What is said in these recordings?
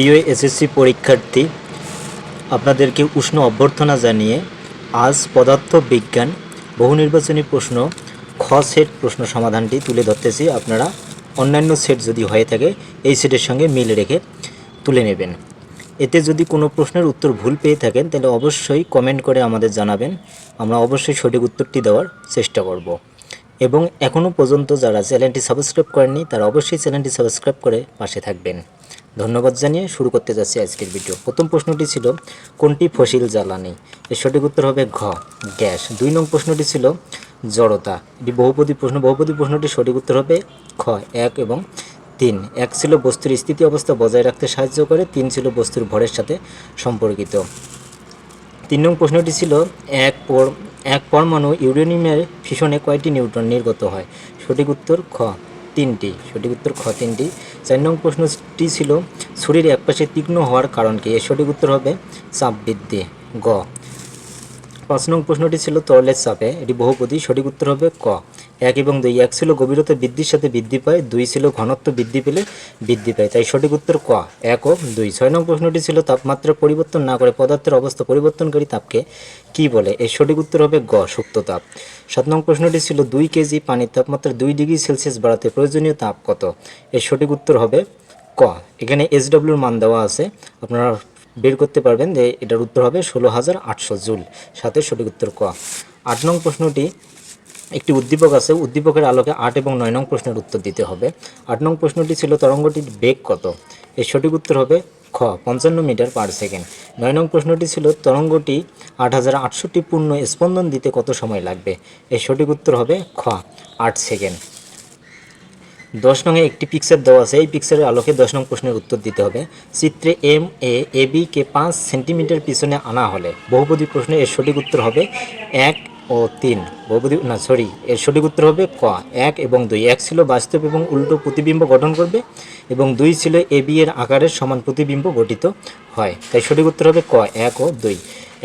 প্রিয় এসএসসি পরীক্ষার্থী, আপনাদেরকে উষ্ণ অভ্যর্থনা জানিয়ে আজ পদার্থ বিজ্ঞান বহু নির্বাচনী প্রশ্ন খ সেট প্রশ্ন সমাধানটি তুলে ধরতেছি। আপনারা অন্যান্য সেট যদি হয়ে থাকে, এই সেটের সঙ্গে মিল রেখে তুলে নেবেন। এতে যদি কোনো প্রশ্নের উত্তর ভুল পেয়ে থাকেন, তাহলে অবশ্যই কমেন্ট করে আমাদের জানাবেন। আমরা অবশ্যই সঠিক উত্তরটি দেওয়ার চেষ্টা করব। এবং এখনও পর্যন্ত যারা চ্যানেলটি সাবস্ক্রাইব করেননি, তারা অবশ্যই চ্যানেলটি সাবস্ক্রাইব করে পাশে থাকবেন। ধন্যবাদ জানিয়ে শুরু করতে যাচ্ছি আজকের ভিডিও। প্রথম প্রশ্নটি ছিল, কোনটি ফসিল জ্বালানি? এর সঠিক উত্তর হবে ঘ, গ্যাস। দুই নং প্রশ্নটি ছিল, জড়তা। এটি বহুপদী প্রশ্ন। বহুপদী প্রশ্নটি সঠিক উত্তর হবে খ, এক এবং তিন। এক ছিল বস্তুর স্থিতি অবস্থা বজায় রাখতে সাহায্য করে, তিন ছিল বস্তুর ভরের সাথে সম্পর্কিত। তিন নং প্রশ্নটি ছিল, এক পর, এক পরমাণু ইউরেনিয়ামের ফিশনে কয়টি নিউট্রন নির্গত হয়? সঠিক উত্তর, খ। তিনটি। সঠিক উত্তর, খ, তিনটি। চার নং প্রশ্নটি ছিল শরীর একপাশে তীক্ষ্ণ হওয়ার কারণ কি এর সঠিক উত্তর হবে চাপ বৃদ্ধি। গ। পাঁচ নং প্রশ্নটি ছিল তরলের চাপে। এটি বহুপদী, সঠিক উত্তর হবে ক। এক এবং দুই, এক ছিল গভীরতা বৃদ্ধির সাথে বৃদ্ধি পায়, দুই ছিল ঘনত্ব বৃদ্ধি পেলে বৃদ্ধি পায়, তাই সঠিক উত্তর ক। এক ও দুই। ছয় নং প্রশ্নটি ছিল তাপমাত্রা পরিবর্তন না করে পদার্থের অবস্থা পরিবর্তনকারী তাপকে কি বলে? এর সঠিক উত্তর হবে গ সুপ্ত তাপ। সাত নং প্রশ্নটি ছিল দুই কেজি পানির তাপমাত্রা দুই ডিগ্রি সেলসিয়াস বাড়াতে প্রয়োজনীয় তাপ কত? এর সঠিক উত্তর হবে ক। এখানে এসডব্লিউর মান দেওয়া আছে। আপনারা বের করতে পারবেন যে এটার উত্তর হবে ষোলো হাজার আটশো জুল, সাথে সঠিক উত্তর ক। আট নং প্রশ্নটি, একটি উদ্দীপক আছে, উদ্দীপকের আলোকে আট এবং নয় নং প্রশ্নের উত্তর দিতে হবে। আট নং প্রশ্নটি ছিল তরঙ্গটির বেগ কত? এর সঠিক উত্তর হবে খ, পঞ্চান্ন মিটার পার সেকেন্ড। নয় নং প্রশ্নটি ছিল তরঙ্গটি আট হাজার আটষট্টি পূর্ণ স্পন্দন দিতে কত সময় লাগবে? এর সঠিক উত্তর হবে খ, আট সেকেন্ড। দশ নংয়ে একটি পিকচার দেওয়া আছে। এই পিকচারের আলোকে দশ নং প্রশ্নের উত্তর দিতে হবে। চিত্রে এম এ এ বি কে পাঁচ সেন্টিমিটার পিছনে আনা হলে বহুপদী প্রশ্নে এর সঠিক উত্তর হবে এক ও তিন। বহুপদী, না সরি এর সঠিক উত্তর হবে ক। এক এবং দুই। এক ছিল বাস্তব এবং উল্টো প্রতিবিম্ব গঠন করবে এবং দুই ছিল এ বি এর আকারের সমান প্রতিবিম্ব গঠিত হয়। তাই সঠিক উত্তর হবে ক, এক ও দুই।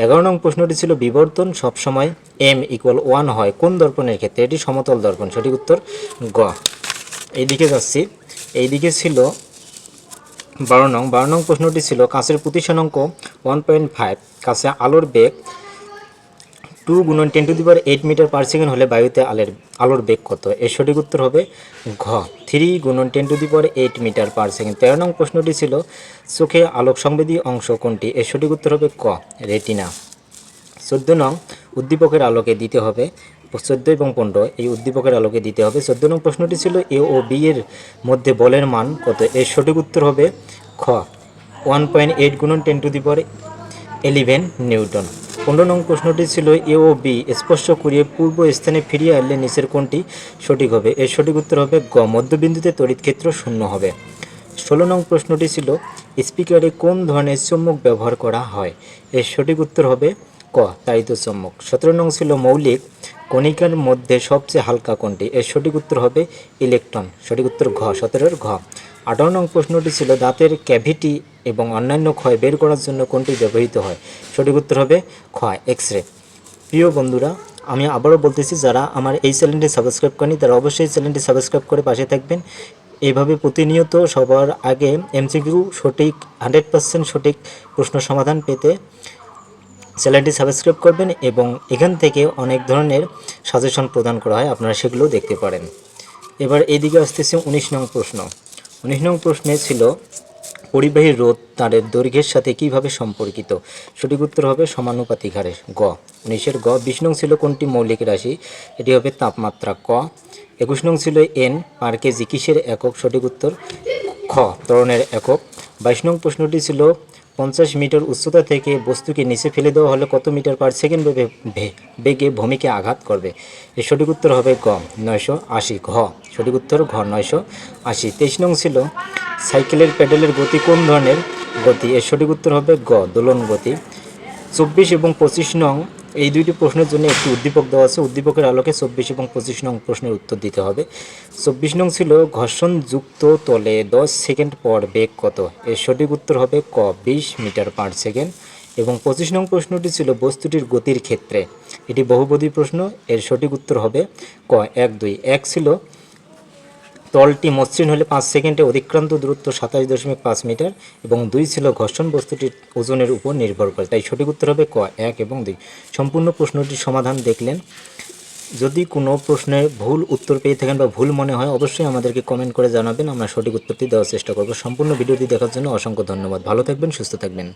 এগারো নং প্রশ্নটি ছিল বিবর্তন। সবসময় এম ইকুয়াল ওয়ান হয়। কোন দর্পণের ক্ষেত্রে? এটি সমতল দর্পণ। সঠিক উত্তর গ। এইদিকে যাচ্ছি। এইদিকে ছিল বারো নং। বারো নং প্রশ্নটি ছিল কাছের প্রতিষ্ঠানাঙ্ক ওয়ান পয়েন্ট ফাইভ কাছে আলোর বেগ টু গুণন ten to the power eight metre per second হলে বায়ুতে আলের, আলোর বেগ কত? এর সঠিক উত্তর হবে ঘ। থ্রি গুণন ten to the power eight metre per second তেরো নং প্রশ্নটি ছিল, চোখে আলোক সংবেদী অংশ কোনটি? এর সঠিক উত্তর হবে ক, রেটিনা। চোদ্দ নং, উদ্দীপকের আলোকে দিতে হবে। চোদ্দ এবং পনেরো, এই উদ্দীপকের আলোকে দিতে হবে। চোদ্দ নং প্রশ্নটি ছিল, এ ও বি এর মধ্যে বলের মান কত? এর সঠিক উত্তর হবে খ, ওয়ান পয়েন্ট এইট গুণন ten to the power eleven newton. পনেরো নং প্রশ্নটি ছিল, এ ও বি স্পর্শ করিয়ে পূর্ব স্থানে ফিরিয়ে আনলে নিচের কোনটি সঠিক হবে। এর সঠিক উত্তর হবে গ, মধ্যবিন্দুতে তড়িৎ ক্ষেত্র শূন্য হবে। ষোলো নং প্রশ্নটি ছিল, স্পিকারে কোন ধরনের চুম্বক ব্যবহার করা হয়? এর সঠিক উত্তর হবে ক তাড়িত চুম্বক। সতেরো নং ছিল, মৌলিক কণিকার মধ্যে সবচেয়ে হালকা কোনটি? এর সঠিক উত্তর হবে ইলেকট্রন। সঠিক উত্তর ঘ, সতেরোর ঘ। আঠারো নং প্রশ্নটি ছিল দাঁতের ক্যাভিটি এবং অন্যান্য ক্ষয় বের করার জন্য কোনটি ব্যবহৃত হয়? সঠিক উত্তর হবে ক্ষয় এক্স রে প্রিয় বন্ধুরা, আমি আবারও বলতেছি, যারা আমার এই চ্যানেলটি সাবস্ক্রাইব করেনি তারা অবশ্যই চ্যানেলটি সাবস্ক্রাইব করে পাশে থাকবেন। এইভাবে প্রতিনিয়ত সবার আগে এমসিকিউ সঠিক, হান্ড্রেড পার্সেন্ট সঠিক প্রশ্ন সমাধান পেতে চ্যানেলটি সাবস্ক্রাইব করবেন এবং এখান থেকে অনেক ধরনের সাজেশন প্রদান করা হয়, আপনারা সেগুলো দেখতে পারেন। এবার এইদিকে আসতেছে উনিশ নং প্রশ্ন। উনিশ নং প্রশ্নে ছিল, পরিবাহী রোধ তারের দৈর্ঘ্যের সাথে কীভাবে সম্পর্কিত? সঠিক উত্তর হবে সমানুপাতিক হারে গ। উনিশের গ। বিশ নং ছিল কোনটি মৌলিক রাশি? এটি হবে তাপমাত্রা ক। একুশ নং ছিল এন। পার কেজি কিসের একক? সঠিক উত্তর, খ। ত্বরণের একক। বাইশ নং প্রশ্নটি ছিল পঞ্চাশ মিটার উচ্চতা থেকে বস্তুকে নিচে ফেলে দেওয়া হলে কত মিটার পার সেকেন্ড বেগে ভূমিকে আঘাত করবে? এর সঠিক উত্তর হবে গ, নয়শো আশি ঘ। সঠিক উত্তর ঘ, নয়শো আশি। তেইশ নং ছিল সাইকেলের প্যাডেলের গতি কোন ধরনের? গতি, এর সঠিক উত্তর হবে গ, দোলন গতি। চব্বিশ এবং পঁচিশ নং এই দুইটি প্রশ্নের জন্য একটি উদ্দীপক দেওয়া আছে। উদ্দীপকের আলোকে চব্বিশ এবং পঁচিশ নং প্রশ্নের উত্তর দিতে হবে। চব্বিশ নং ছিল ঘর্ষণযুক্ত তলে দশ সেকেন্ড পর বেগ কত? এর সঠিক উত্তর হবে ক, বিশ মিটার পার সেকেন্ড। এবং পঁচিশ নং প্রশ্নটি ছিল, বস্তুটির গতির ক্ষেত্রে। এটি বহুপদী প্রশ্ন, এর সঠিক উত্তর হবে ক, এক, দুই। এক ছিল তলটি মসৃণ হলে পাঁচ সেকেন্ডে অতিক্রান্ত দূরত্ব সাতাশ দশমিক পাঁচ মিটার এবং দুই ছিল ঘর্ষণ বস্তুটির ওজনের উপর নির্ভর করে। তাই সঠিক উত্তর হবে ক, এক এবং দুই। সম্পূর্ণ প্রশ্নটির সমাধান দেখলেন। যদি কোনো প্রশ্নে ভুল উত্তর পেয়ে থাকেন বা ভুল মনে হয়, অবশ্যই আমাদেরকে কমেন্ট করে জানাবেন। আমরা সঠিক উত্তরটি দেওয়ার চেষ্টা করব। সম্পূর্ণ ভিডিওটি দেখার জন্য অসংখ্য ধন্যবাদ। ভালো থাকবেন, সুস্থ থাকবেন।